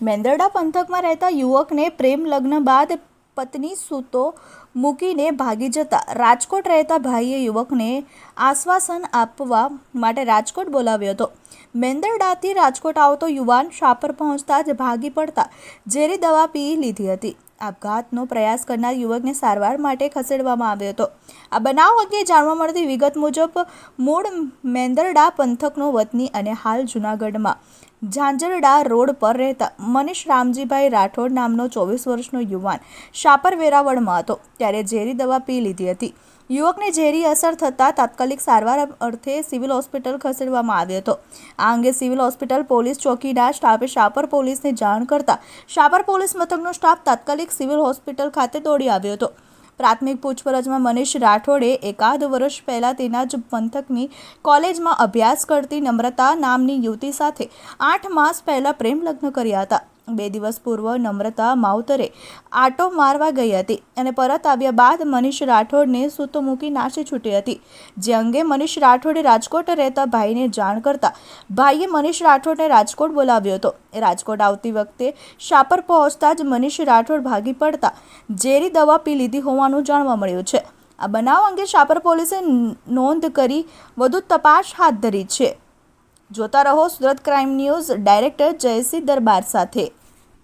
મેંદરડા પંથકમાં રહેતા યુવકને પ્રેમ લગ્ન બાદ પત્ની સૂતો મૂકીને ભાગી જતા રાજકોટ રહેતા ભાઈએ યુવકને આશ્વાસન આપવા માટે રાજકોટ બોલાવ્યો હતો. મેંદરડાથી રાજકોટ આવતો યુવાન શાપર પહોંચતા જ ભાગી પડતા ઝેરી દવા પી લીધી હતી. આપઘાતનો પ્રયાસ કરનાર યુવકને સારવાર માટે ખસેડવામાં આવ્યો હતો. આ બનાવ અંગે જાણવા મળતી વિગત મુજબ, મૂળ મેંદરડા પંથકનો વતની અને હાલ જૂનાગઢમાં. ઝાંઝરડા રોડ પર રહેતા મનીષ રામજીભાઈ રાઠોડ નામનો ચોવીસ વર્ષનો યુવાન શાપર વેરાવળમાં હતો, ત્યારે ઝેરી દવા પી લીધી હતી. યુવકને ઝેરી અસર થતાં તાત્કાલિક સારવાર અર્થે સિવિલ હોસ્પિટલ ખસેડવામાં આવ્યો હતો. આ અંગે સિવિલ હોસ્પિટલ, પોલીસ ચોકીના સ્ટાફે શાપર પોલીસને જાણ કરતા શાપર પોલીસ મથકનો સ્ટાફ તાત્કાલિક સિવિલ હોસ્પિટલ ખાતે દોડી આવ્યો હતો. પ્રાથમિક પૂછપરછમાં મનીષ રાઠોડે એકાદ વર્ષ પહેલાં તેના જ પંથકની કોલેજમાં અભ્યાસ કરતી નમ્રતા નામની યુવતી સાથે આઠ માસ પહેલાં પ્રેમ લગ્ન કર્યા હતા. બે દિવસ પૂર્વ નમ્રતા માવતરે આટો મારવા ગઈ હતી અને પરત આવ્યા બાદ મનીષ રાઠોડને સૂતો મૂકી નાસી છૂટી હતી. જે અંગે મનીષ રાઠોડે રાજકોટ રહેતા ભાઈને જાણ કરતા ભાઈએ મનીષ રાઠોડને રાજકોટ બોલાવ્યો હતો. રાજકોટ આવતી વખતે શાપર પહોંચતા જ મનીષ રાઠોડ ભાગી પડતા ઝેરી દવા પી લીધી હોવાનું જાણવા મળ્યું છે. આ બનાવ અંગે શાપર પોલીસે નોંધ કરી વધુ તપાસ હાથ ધરી છે. જોતા રહો Surat crime news, director Jaisingh Darbar સાથે.